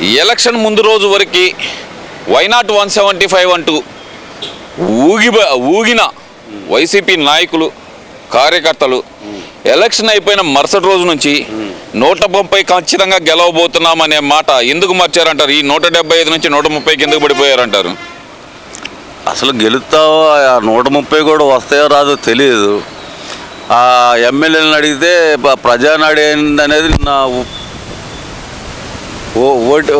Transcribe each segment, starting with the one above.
Election ముందు రోజు వరకు వైనాట్ వన్ సెవెంటీ ఫైవ్ అంటూ ఊగి ఊగిన వైసీపీ నాయకులు కార్యకర్తలు ఎలక్షన్ అయిపోయిన మరుసటి రోజు నుంచి నూట ముప్పై ఖచ్చితంగా గెలవబోతున్నామనే మాట ఎందుకు మార్చారంటారు? ఈ నూట డెబ్బై ఐదు నుంచి నూట ముప్పైకి ఎందుకు పడిపోయారంటారు? అసలు గెలుస్తావో? ఆ నూట ముప్పై కూడా వస్తాయో రాదో తెలియదు ఆ ఎమ్మెల్యేలను అడిగితే ప- ప్రజానాడు అనేది నా ఓట్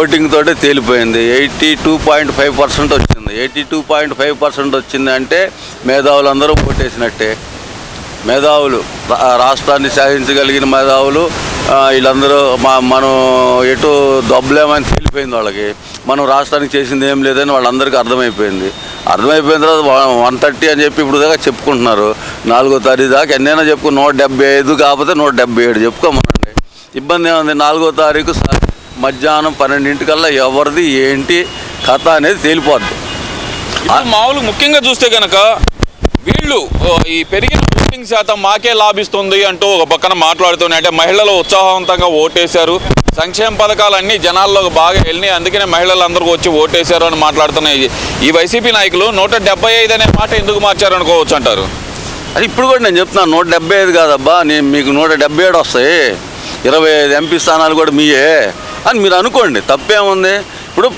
ఓటింగ్ తోటే తేలిపోయింది. Eighty two point five percent వచ్చింది. Eighty two point five percent వచ్చింది అంటే మేధావులందరూ ఓటేసినట్టే. మేధావులు రాష్ట్రాన్ని సాధించగలిగిన మేధావులు వీళ్ళందరూ మా మనం ఎటు దొబ్బలేమని తేలిపోయింది వాళ్ళకి. మనం రాష్ట్రానికి చేసింది ఏం లేదని వాళ్ళందరికీ అర్థమైపోయింది. అర్థమైపోయిన తర్వాత వన్ థర్టీ అని చెప్పి ఇప్పుడు దాకా చెప్పుకుంటున్నారు. నాలుగో తారీఖు దాకా ఎన్నైనా చెప్పుకో నూట డెబ్బై ఐదు కాకపోతే నూట డెబ్బై ఏడు చెప్పుకోమనండి ఇబ్బంది ఏముంది? నాలుగో తారీఖు మధ్యాహ్నం పన్నెండింటికల్లా ఎవరిది ఏంటి కథ అనేది తేలిపోద్ది. మామూలు ముఖ్యంగా చూస్తే కనుక వీళ్ళు ఈ పెరిగిన ఓటింగ్ శాతం మాకే లాభిస్తుంది అంటూ ఒక పక్కన మాట్లాడుతూనే అంటే మహిళలు ఉత్సాహవంతంగా ఓటేశారు. సంక్షేమ పథకాలన్నీ జనాల్లోకి బాగా వెళ్ళినాయి. అందుకనే మహిళలు అందరూ వచ్చి ఓటేశారు అని మాట్లాడుతున్నాయి. ఈ వైసీపీ నాయకులు నూట అనే మాట ఎందుకు మార్చారు అనుకోవచ్చు అంటారు? అది ఇప్పుడు కూడా నేను చెప్తున్నాను నూట డెబ్బై ఐదు కాదబ్బా నేను మీకు నూట డెబ్బై ఏడు వస్తాయి. ఇరవై ఐదు ఎంపీ స్థానాలు కూడా మీయే. అని మీరు అనుకోండి తప్పేముంది? ఇప్పుడు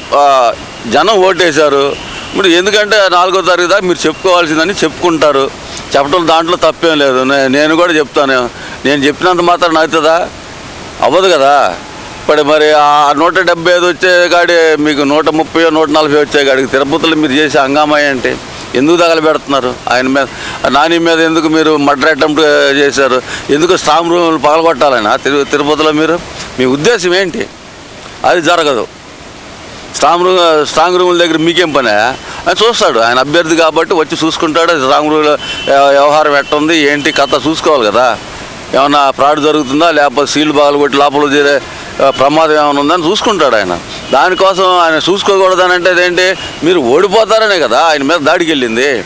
జనం ఓటేశారు. ఇప్పుడు ఎందుకంటే నాలుగో తారీఖు దాకా మీరు చెప్పుకోవాల్సిందని చెప్పుకుంటారు. చెప్పడం దాంట్లో తప్పేం లేదు. నేను కూడా చెప్తాను. నేను చెప్పినంత మాత్రం అవుతుందా అవ్వదు కదా. ఇప్పుడు మరి ఆ నూట డెబ్బై ఐదు వచ్చే కాడి మీకు నూట ముప్పై నూట నలభై వచ్చే కాడికి తిరుపతిలో మీరు చేసే హంగామా ఏంటి? ఎందుకు తగలబెడుతున్నారు? ఆయన మీద నాని మీద ఎందుకు మీరు మర్డర్ అటెంప్ట్ చేశారు? ఎందుకు స్ట్రాంగ్ రూములు పగలగొట్టాలని? తిరు తిరుపతిలో మీరు? మీ ఉద్దేశం ఏంటి? అది జరగదు. స్ట్రాంగ్ రూమ్ స్ట్రాంగ్ రూముల దగ్గర మీకేం పనే? ఆయన చూస్తాడు. ఆయన అభ్యర్థి కాబట్టి వచ్చి చూసుకుంటాడు. స్ట్రాంగ్ రూమ్ వ్యవహారం ఎట్టుంది ఏంటి? కథ చూసుకోవాలి కదా. ఏమన్నా ఫ్రాడ్ జరుగుతుందా? లేకపోతే సీల్ బాగా కొట్టి లోపల చేరే ప్రమాదం ఏమైనా ఉందని చూసుకుంటాడు ఆయన. దానికోసం ఆయన చూసుకోకూడదని అంటే అదేంటి మీరు ఓడిపోతారనే కదా ఆయన మీద దాడికి వెళ్ళింది.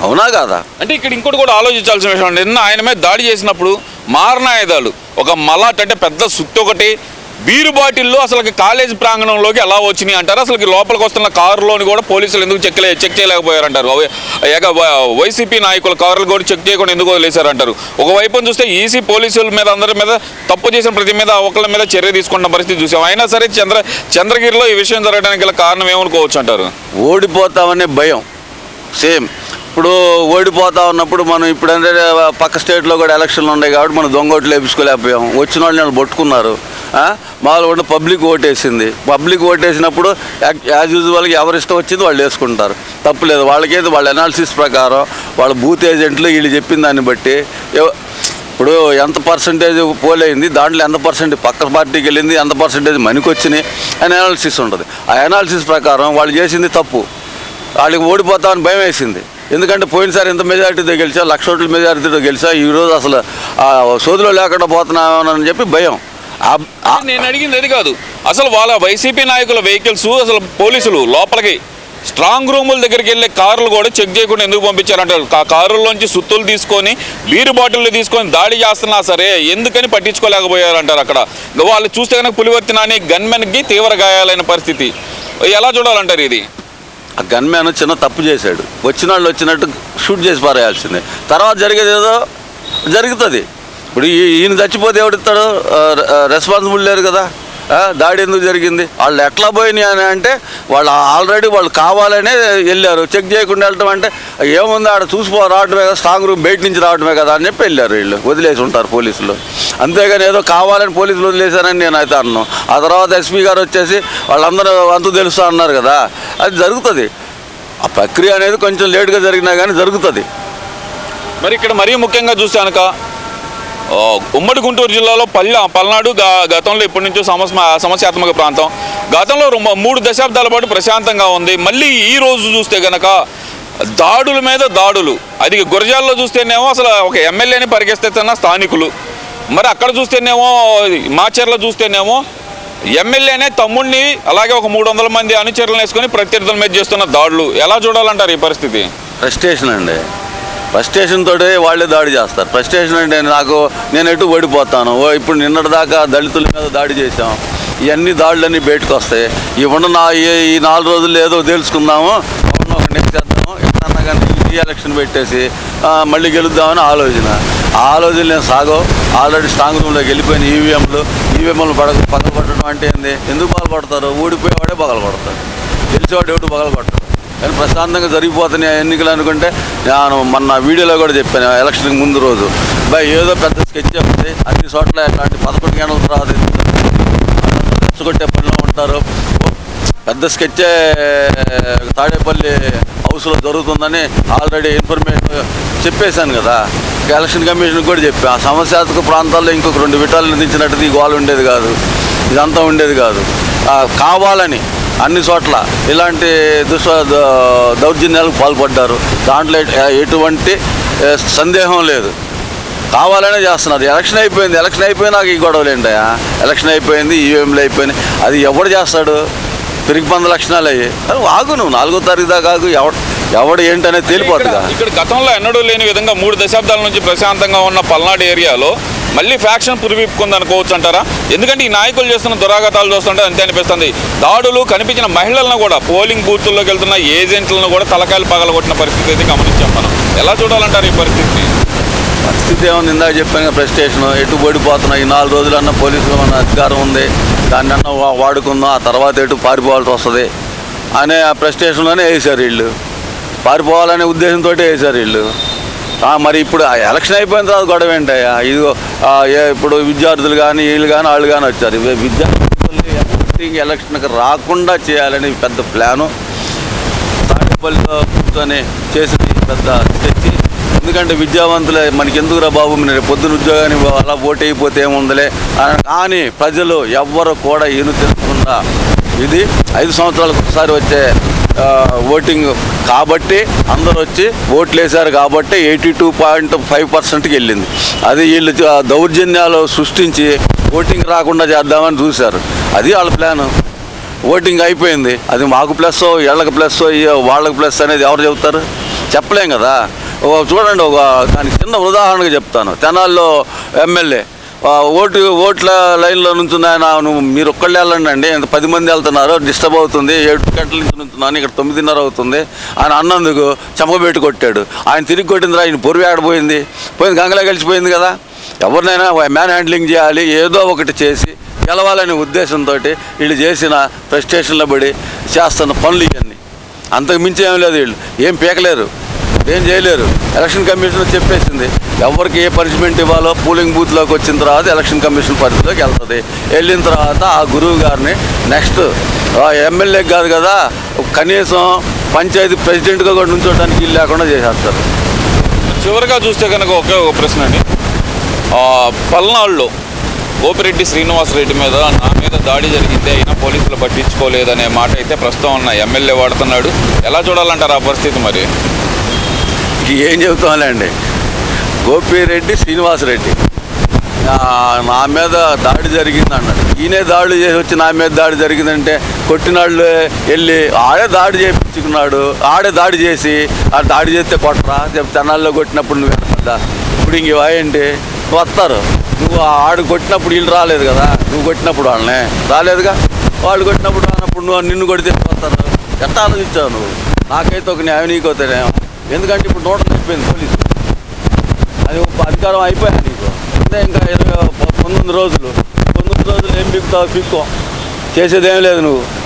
అవునా కాదా? అంటే ఇక్కడ ఇంకోటి కూడా ఆలోచించాల్సిన విషయం ఉంది. నిన్న ఆయన మీద దాడి చేసినప్పుడు మారణాయుధాలు ఒక మలాట్ అంటే పెద్ద సుత్తి ఒకటి బీరు బాటిల్లో అసలు కాలేజ్ ప్రాంగణంలోకి ఎలా వచ్చినాయి అంటారు? అసలు లోపలికి వస్తున్న కారులోని కూడా పోలీసులు ఎందుకు చెక్ చెక్ చేయలేకపోయారంటారు? ఏక వైసీపీ నాయకుల కారులు కూడా చెక్ చేయకుండా ఎందుకు వదిలేశారంటారు? ఒకవైపు చూస్తే ఈసీ పోలీసుల మీద అందరి మీద తప్పు చేసిన ప్రతి మీద ఒకళ్ళ మీద చర్య తీసుకున్న పరిస్థితి చూసాం. అయినా సరే చంద్ర చంద్రగిరిలో ఈ విషయం జరగడానికి కారణం ఏమనుకోవచ్చు అంటారు? ఓడిపోతామనే భయం. సేమ్. ఇప్పుడు ఓడిపోతా ఉన్నప్పుడు మనం ఇప్పుడు అంటే పక్క స్టేట్లో కూడా ఎలక్షన్లు ఉన్నాయి కాబట్టి మనం దొంగ ఓట్లు వేపించుకోలేకపోయాం. వచ్చిన వాళ్ళు నేను మామూలు కూడా పబ్లిక్ ఓటేసింది. పబ్లిక్ ఓటేసినప్పుడు యాజ్ యూజువల్గా ఎవరి ఇష్టం వచ్చింది వాళ్ళు వేసుకుంటారు. తప్పులేదు వాళ్ళకేది వాళ్ళ అనాలిసిస్ ప్రకారం వాళ్ళ బూత్ ఏజెంట్లు వీళ్ళు చెప్పిన దాన్ని బట్టి ఇప్పుడు ఎంత పర్సంటేజ్ పోలైంది దాంట్లో ఎంత పర్సెంట్ పక్క పార్టీకి వెళ్ళింది ఎంత పర్సంటేజ్ మనికొచ్చినాయి అని అనాలిసిస్ ఉంటుంది. ఆ అనాలిసిస్ ప్రకారం వాళ్ళు చేసింది తప్పు. వాళ్ళకి ఓడిపోతామని భయం వేసింది. ఎందుకంటే పోయినసారి ఎంత మెజారిటీతో గెలిచా లక్ష ఓట్ల మెజారిటీతో గెలిచా ఈరోజు అసలు ఆ సోదులో లేకుండా పోతున్నామని చెప్పి భయం. నేను అడిగింది అది కాదు. అసలు వాళ్ళ వైసీపీ నాయకుల వెహికల్స్ అసలు పోలీసులు లోపలికి స్ట్రాంగ్ రూముల దగ్గరికి వెళ్ళే కార్లు కూడా చెక్ చేయకుండా ఎందుకు పంపించారంటారు ఆ కారుల్లోంచి సుత్తులు తీసుకొని బీరు బాటిల్లు తీసుకొని దాడి చేస్తున్నా సరే ఎందుకని పట్టించుకోలేకపోయారంటారు అక్కడ. వాళ్ళు చూస్తే కనుక పులివర్తి నాని గన్మెన్కి తీవ్ర గాయాలైన పరిస్థితి. ఎలా చూడాలంటారు ఇది? ఆ గన్మ్యాన్ చిన్న తప్పు చేశాడు. వచ్చిన వాళ్ళు వచ్చినట్టు షూట్ చేసి పారేయాల్సిందే. తర్వాత జరిగేది ఏదో జరుగుతుంది. ఇప్పుడు ఈయన చచ్చిపోతే ఎవడిస్తాడు? రెస్పాన్సిబుల్ లేరు కదా. దాడి ఎందుకు జరిగింది? వాళ్ళు ఎట్లా పోయినాయి అని అంటే వాళ్ళు ఆల్రెడీ వాళ్ళు కావాలనే వెళ్ళారు. చెక్ చేయకుండా వెళ్ళటం అంటే ఏముంది ఆడ చూసిపో రావడమే కదా స్ట్రాంగ్ రూమ్ బయట నుంచి రావడమే కదా అని చెప్పి వెళ్ళారు వీళ్ళు. వదిలేసి ఉంటారు పోలీసులు. అంతేగాని ఏదో కావాలని పోలీసులు వదిలేశారని నేను అయితే అన్నాను ఆ తర్వాత ఎస్పీ గారు వచ్చేసి వాళ్ళందరూ అంతు తెలుస్తా అన్నారు కదా. అది జరుగుతుంది. ఆ ప్రక్రియ అనేది కొంచెం లేటుగా జరిగినా కానీ జరుగుతుంది. మరి ఇక్కడ మరీ ముఖ్యంగా చూస్తే కనుక ఉమ్మడి గుంటూరు జిల్లాలో పల్లె పల్నాడు గతంలో ఇప్పటి నుంచో సమస్య సమస్యాత్మక ప్రాంతం. గతంలో మూడు దశాబ్దాల పాటు ప్రశాంతంగా ఉంది. మళ్ళీ ఈ రోజు చూస్తే గనక దాడుల మీద దాడులు. అది గురజాల్లో చూస్తేనేమో అసలు ఒక ఎమ్మెల్యేని పరిగెస్తున్న స్థానికులు. మరి అక్కడ చూస్తేనేమో మాచర్ల చూస్తేనేమో ఎమ్మెల్యేనే తమ్ముడిని అలాగే ఒక మూడు వందల మంది అనుచరులను వేసుకొని ప్రత్యర్థుల మీద చేస్తున్న దాడులు. ఎలా చూడాలంటారు ఈ పరిస్థితి? ఫ్రస్ట్రేషన్ అండి. ఫ్రస్ట్రేషన్ తోటి వాళ్ళే దాడి చేస్తారు. ఫ్రస్ట్రేషన్ అంటే నాకు నేను ఎటు ఓడిపోతాను? ఓ ఇప్పుడు నిన్నటి దాకా దళితుల మీద దాడి చేశాం. ఇవన్నీ దాడులన్నీ బయటకు వస్తాయి ఈ ఉన్న నా ఈ- ఈ నాలుగు రోజులు ఏదో తెలుసుకుందాము ఎవరినో ఒకరిని ఎక్కేద్దాము ఎట్లన్నా కానీ ఈ ఎలక్షన్ పెట్టేసి మళ్ళీ గెలుద్దామని ఆలోచన. ఆ ఆలోచన నేను సాగో ఆల్రెడీ స్ట్రాంగ్ రూమ్లోకి వెళ్ళిపోయిన ఈవీఎంలు ఈవీఎంలు పడక పగలగొట్టడం అంటే ఏంది? ఎందుకు పగలగొడతారు? ఊడిపోయేవాడే పగలగొడతారు గెలిచేవాడు ఎవడు పగలగొడతారు కానీ ప్రశాంతంగా జరిగిపోతున్నాయి ఎన్నికలు అనుకుంటే నేను మొన్న వీడియోలో కూడా చెప్పాను ఎలక్షన్కి ముందు రోజు. బై ఏదో పెద్ద స్కెచ్ ఉంది అన్ని చోట్ల ఇట్లాంటి పదకొండు గంటల తర్వాత రెచ్చగొట్టే పనిలో ఉంటారు. పెద్ద స్కెచ్చే తాడేపల్లి హౌస్లో జరుగుతుందని ఆల్రెడీ ఇన్ఫర్మేషన్ చెప్పేశాను కదా. ఎలక్షన్ కమిషన్ కూడా చెప్పా ఆ సమస్యాత్మక ప్రాంతాల్లో ఇంకొక రెండు విటాలు దించినట్టు ఈ గోల ఉండేది కాదు. ఇదంతా ఉండేది కాదు. కావాలని అన్ని చోట్ల ఇలాంటి దుష్ట దౌర్జన్యాలకు పాల్పడ్డారు. దాంట్లో ఎటువంటి సందేహం లేదు. కావాలనే చేస్తున్నారు. ఎలక్షన్ అయిపోయింది. ఎలక్షన్ అయిపోయినాక ఈ గొడవలు ఏంటయా ఎలక్షన్ అయిపోయింది ఈవీఎంలు అయిపోయినాయి. అది ఎవడు చేస్తాడు? పెరిగి పంద లక్షణాలు అయ్యి ఆగు నువ్వు నాలుగో తారీఖు దాకా ఆగు ఎవడు ఎవడు ఏంటనేది తేలిపోతుందిగా ఇక్కడ- ఇక్కడ గతంలో ఎన్నడూ లేని విధంగా మూడు దశాబ్దాల నుంచి ప్రశాంతంగా ఉన్న పల్నాడు ఏరియాలో మళ్ళీ ఫ్యాక్షన్ పురివిప్పుకుంది అనుకోవచ్చు అంటారా? ఎందుకంటే ఈ నాయకులు చేస్తున్న దురాగతాలు చూస్తుంటే అంతే అనిపిస్తుంది. దాడులు కనిపించిన మహిళలను కూడా పోలింగ్ బూత్ల్లోకి వెళ్తున్న ఏజెంట్లను కూడా తలకాయలు పగలగొట్టిన పరిస్థితి అయితే గమనించాం మనం. ఎలా చూడాలంటారు ఈ పరిస్థితిని? పరిస్థితి ఏముంది? ఇందాక చెప్పాను కదా స్టేషన్ ఎటు పడిపోతున్నాయి? ఈ నాలుగు రోజులన్నా పోలీసులు మన అధికారం ఉంది. దాన్ని వా- వాడుకుందాం ఆ తర్వాత ఎటు పారిపోవాల్సి వస్తుంది అనే ఆ ప్రెస్టేషన్లోనే వేసారు వీళ్ళు. పారిపోవాలనే ఉద్దేశంతో వేసారు వీళ్ళు. మరి ఇప్పుడు ఆ ఎలక్షన్ అయిపోయిన తర్వాత గొడవ ఏంటయ్యా? ఇదిగో ఏ- ఇప్పుడు విద్యార్థులు కానీ వీళ్ళు కానీ వాళ్ళు కానీ వచ్చారు. ఇవి విద్యార్థులు ఎలక్షన్కి రాకుండా చేయాలని పెద్ద ప్లాను. తాడేపల్లిలో కూర్చొని చేసింది పెద్ద తెచ్చి ఎందుకంటే విద్యావంతులే మనకి ఎందుకురా బాబు మీరు పొద్దున ఉద్యోగానికి అలా ఓటు అయిపోతే ఏముందిలే కానీ ప్రజలు ఎవ్వరు కూడా ఈయన తెలుసుకుండా ఇది ఐదు సంవత్సరాలకు ఒకసారి వచ్చే ఓటింగ్ కాబట్టి అందరూ వచ్చి ఓట్లు వేశారు కాబట్టి ఎయిటీ టూ పాయింట్ ఫైవ్ పర్సెంట్కి వెళ్ళింది. అది వీళ్ళు దౌర్జన్యాలు సృష్టించి ఓటింగ్ రాకుండా చేద్దామని చూశారు. అది వాళ్ళ ప్లాను. ఓటింగ్ అయిపోయింది. అది మాకు ప్లస్ వీళ్ళకి ప్లస్ వాళ్ళకి ప్లస్ అనేది ఎవరు చెబుతారు? చెప్పలేం కదా. చూడండి ఒక దానికి చిన్న ఉదాహరణగా చెప్తాను. తెనాల్లో ఎమ్మెల్యే ఓటు ఓట్ల లైన్లో నుంచున్న ఆయన నువ్వు మీరు ఒక్కళ్ళు వెళ్ళండి అండి ఇంత పది మంది వెళ్తున్నారు డిస్టర్బ్ అవుతుంది ఏడు గంటల నుంచి నుంచున్నాను ఇక్కడ తొమ్మిదిన్నర అవుతుంది ఆయన అన్నందుకు చెంపబెట్టి కొట్టాడు. ఆయన తిరిగి కొట్టిందిరా ఆయన పొరుగు ఆడిపోయింది పోయింది? గంగలో కలిసిపోయింది కదా. ఎవరినైనా మ్యాన్ హ్యాండ్లింగ్ చేయాలి ఏదో ఒకటి చేసి గెలవాలనే ఉద్దేశంతో వీళ్ళు చేసిన ఫ్రస్ట్రేషన్లో పడి చేస్తున్న పనులు ఇవన్నీ. అంతకు మించి ఏం లేదు వీళ్ళు. ఏం పీకలేరు. ఏం చేయలేరు. ఎలక్షన్ కమిషన్ చెప్పేసింది. ఎవరికి ఏ పనిష్మెంట్ ఇవ్వాలో పోలింగ్ బూత్లోకి వచ్చిన తర్వాత ఎలక్షన్ కమిషన్ పరిధిలోకి వెళ్తుంది. వెళ్ళిన తర్వాత ఆ గురువు గారిని నెక్స్ట్ ఎమ్మెల్యేకి కాదు కదా కనీసం పంచాయతీ ప్రెసిడెంట్గా కూడా నుంచోడానికి లేకుండా చేసేస్తారు. చివరిగా చూస్తే కనుక ఒకే ఒక ప్రశ్న అండి. పల్నాడులో గోపిరెడ్డి శ్రీనివాసరెడ్డి మీద నా మీద దాడి జరిగితే అయినా పోలీసులు పట్టించుకోలేదనే మాట అయితే ప్రస్తుతం ఉన్న ఎమ్మెల్యే వాడుతున్నాడు. ఎలా చూడాలంటారు ఆ పరిస్థితి మరి? ఏం చెబుతామండి గోపిరెడ్డి శ్రీనివాసరెడ్డి. నా మీద దాడి జరిగింది అన్నాడు ఈయనే దాడి చేసి వచ్చి నా మీద దాడి జరిగిందంటే కొట్టినాళ్ళు వెళ్ళి ఆడే దాడి చేయించుకున్నాడు. ఆడే దాడి చేసి ఆ దాడి చేస్తే కొట్టరా? రేపు తెనాల్లో కొట్టినప్పుడు నువ్వు వెనపడ్డా ఇప్పుడు ఇంక ఏంటి? వస్తారు. నువ్వు ఆడు కొట్టినప్పుడు వీళ్ళు రాలేదు కదా? నువ్వు కొట్టినప్పుడు వాళ్ళనే రాలేదుగా? వాళ్ళు కొట్టినప్పుడు అన్నప్పుడు నువ్వు నిన్ను కొడితే వస్తారు? ఎట్లా ఆలోచించావు నువ్వు? నాకైతే ఒక న్యాయం నీకు ఎందుకంటే ఇప్పుడు నోట అయిపోయింది పోలీసు. అది ఒక అధికారం అయిపోయాను నీకు. అంటే ఇంకా ఇరవై పంతొమ్మిది రోజులు. పంతొమ్మిది రోజులు ఏం పిక్కుతావు చేసేది చేసేదేం లేదు నువ్వు.